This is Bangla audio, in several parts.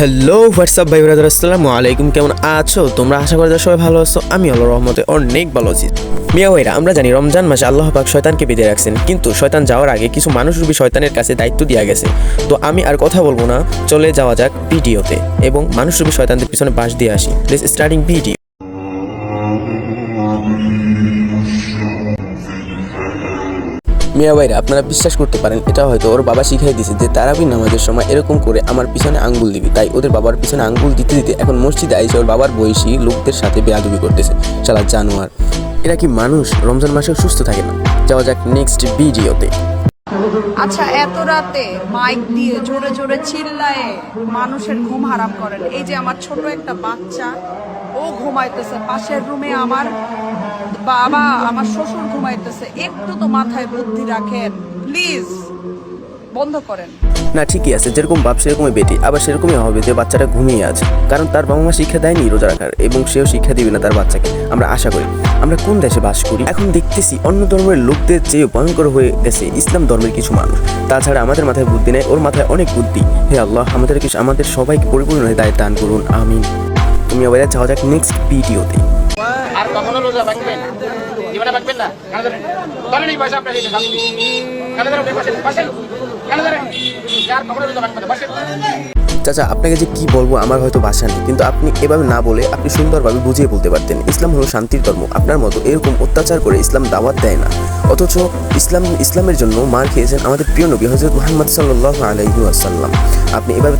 হ্যালো হোয়াটসঅ্যাপ ভাই ব্রাদার? আসসালামু আলাইকুম। কেমন আছো? তোমরা আশা করি সবাই ভালো আছো। আমি আল্লাহ রহমতে অনেক ভালো আছি। মিয়া ভাইরা, আমরা জানি রমজান মাসে আল্লাহ পাক শয়তানকে বেঁধে রাখছেন। কিন্তু শয়তান যাওয়ার আগে কিছু মানুষ মানুষরূপী শয়তানের কাছে দায়িত্ব দেওয়া গেছে। তো আমি আর কথা বলব না। চলে যাওয়া যাক ভিডিওতে এবং মানুষ মানুষরূপী শয়তানদের পিছনে বাস দিয়ে আসি। দিস স্টার্টিং ভিডিও মিয়া ভাইরা, আপনারা বিশ্বাস করতে পারেন, এটা হয়তো ওর বাবা শিখাই দিয়েছে যে তারাবি নামাজের সময় এরকম করে আমার পিছনে আঙ্গুল দিবি। তাই ওদের বাবার পিছনে আঙ্গুল দিতে দিতে এখন মসজিদে আইসে ওর বাবার বয়সী লোকদের সাথে বেয়াদবি করতেছে সালা জানোয়ার। এরা কি মানুষ? রমজান মাসেও সুস্থ থাকে না? যাওয়া যাক নেক্সট ভিডিওতে আচ্ছা এত রাতে মাইক দিয়ে জোরে জোরে চিল্লায়ে মানুষের ঘুম হারাম করেন। এই যে আমার ছোট একটা বাচ্চা, ও ঘুমাইতেছে পাশের রুমে আমার বাবা, আমার শ্বশুর ঘুমাইতেছে, একটু তো মাথায় বুদ্ধি রাখেন, প্লিজ। বন্ধ করেন। না, ঠিকই আছে, যেরকম বাপ সেরকমই বেটি, আবার সেরকমই হবে যে বাচ্চাটা ঘুমিয়ে আছে। কারণ তার বাবা মা শিক্ষা দেয়নি রোজা রাখার, এবং সেও শিক্ষা দিবে না তার বাচ্চাকে। আমরা আশা করি, আমরা কোন দেশে বাস করি? এখন দেখতেছি অন্য ধর্মের লোকদের চেয়ে ভয়ঙ্কর হয়ে গেছে ইসলাম ধর্মের কিছু মানুষ। তাছাড়া আমাদের মাথায় বুদ্ধি নেই, ওর মাথায় অনেক বুদ্ধি। হে আল্লাহ আমাদের কিছু আমাদের সবাইকে পরিপূর্ণ হয়ে দায় দান করুন, আমিন। তুমি আবার যাওয়া যাক নেক্সট ভিডিওতে রোজা জীবনে না। কেন ধরেন? ধরেন এই পয়সা আপনার কেন ধরেন কেন ধরেন? কখনো রোজা চাচা, আপনাকে যে কি বলব, আমার হয়তো ভাষা নেই। কিন্তু আপনি এভাবে না বলে আপনি সুন্দরভাবে বুঝিয়ে বলতে পারতেন। ইসলাম হলো শান্তির ধর্ম। আপনার মতো এরকম অত্যাচার করে ইসলাম দাওয়াত দেয় না। অথচ ইসলাম, ইসলামের জন্য মার খেয়েছেন আমাদের প্রিয় নবী হজরত মোহাম্মদ সাল্লাহ আলহি আসাল্লাম আপনি এভাবে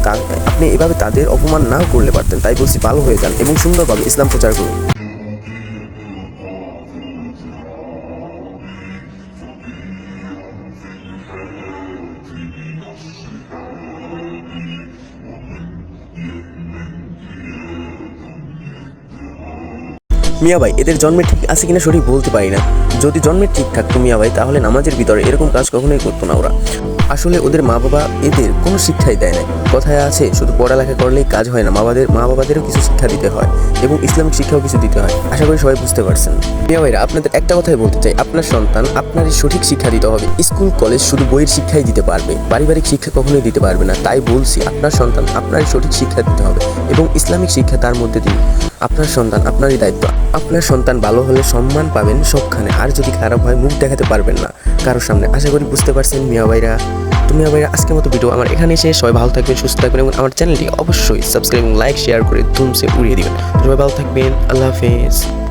আপনি এভাবে তাদের অপমান না করলে পারতেন। তাই বলছি, ভালো হয়ে যান এবং সুন্দরভাবে ইসলাম প্রচার করুন। মিয়া ভাই, এদের জন্মে ঠিক আছে কিনা সঠিক বলতে পারি না। যদি জন্মে ঠিক থাকতো মিয়া ভাই, তাহলে নামাজের ভিতরে এরকম কাজ কখনোই করতো না ওরা। আসলে ওদের মা বাবা এদের কোনো শিক্ষাই দেয় না কথায় আছে, শুধু পড়ালেখা করলেই কাজ হয় না, মা বাবাদের মা বাবাদেরও কিছু শিক্ষা দিতে হয় এবং ইসলামিক শিক্ষাও কিছু দিতে হয়। আশা করি সবাই বুঝতে পারছেন। মিয়া ভাইরা, আপনাদের একটা কথাই বলতে চাই। আপনার সন্তান আপনারই সঠিক শিক্ষা দিতে হবে। স্কুল, কলেজ শুধু বইয়ের শিক্ষাই দিতে পারবে। পারিবারিক শিক্ষা কখনোই দিতে পারবে না। তাই বলছি, আপনার সন্তান আপনারই সঠিক শিক্ষা দিতে হবে এবং ইসলামিক শিক্ষা তার মধ্যে দিন। আপনার সন্তান আপনারই দায়িত্ব। আপনার সন্তান ভালো হলে সম্মান পাবেন সবখানে। আর যদি খারাপ হয়, মুখ দেখাতে পারবেন না। কারোর সামনে আশা করি বুঝতে পারছেন মিয়া ভাইরা। তুমি ভাইরা, আজকের মতো ভিডিও আমার এখানে এসে সবাই ভালো থাকবেন, সুস্থ থাকবেন এবং আমার চ্যানেলটি অবশ্যই সাবস্ক্রাইব লাইক শেয়ার করে ধুমসে উড়িয়ে দিবেন। সবাই ভালো থাকবেন। আল্লাহ হাফেজ।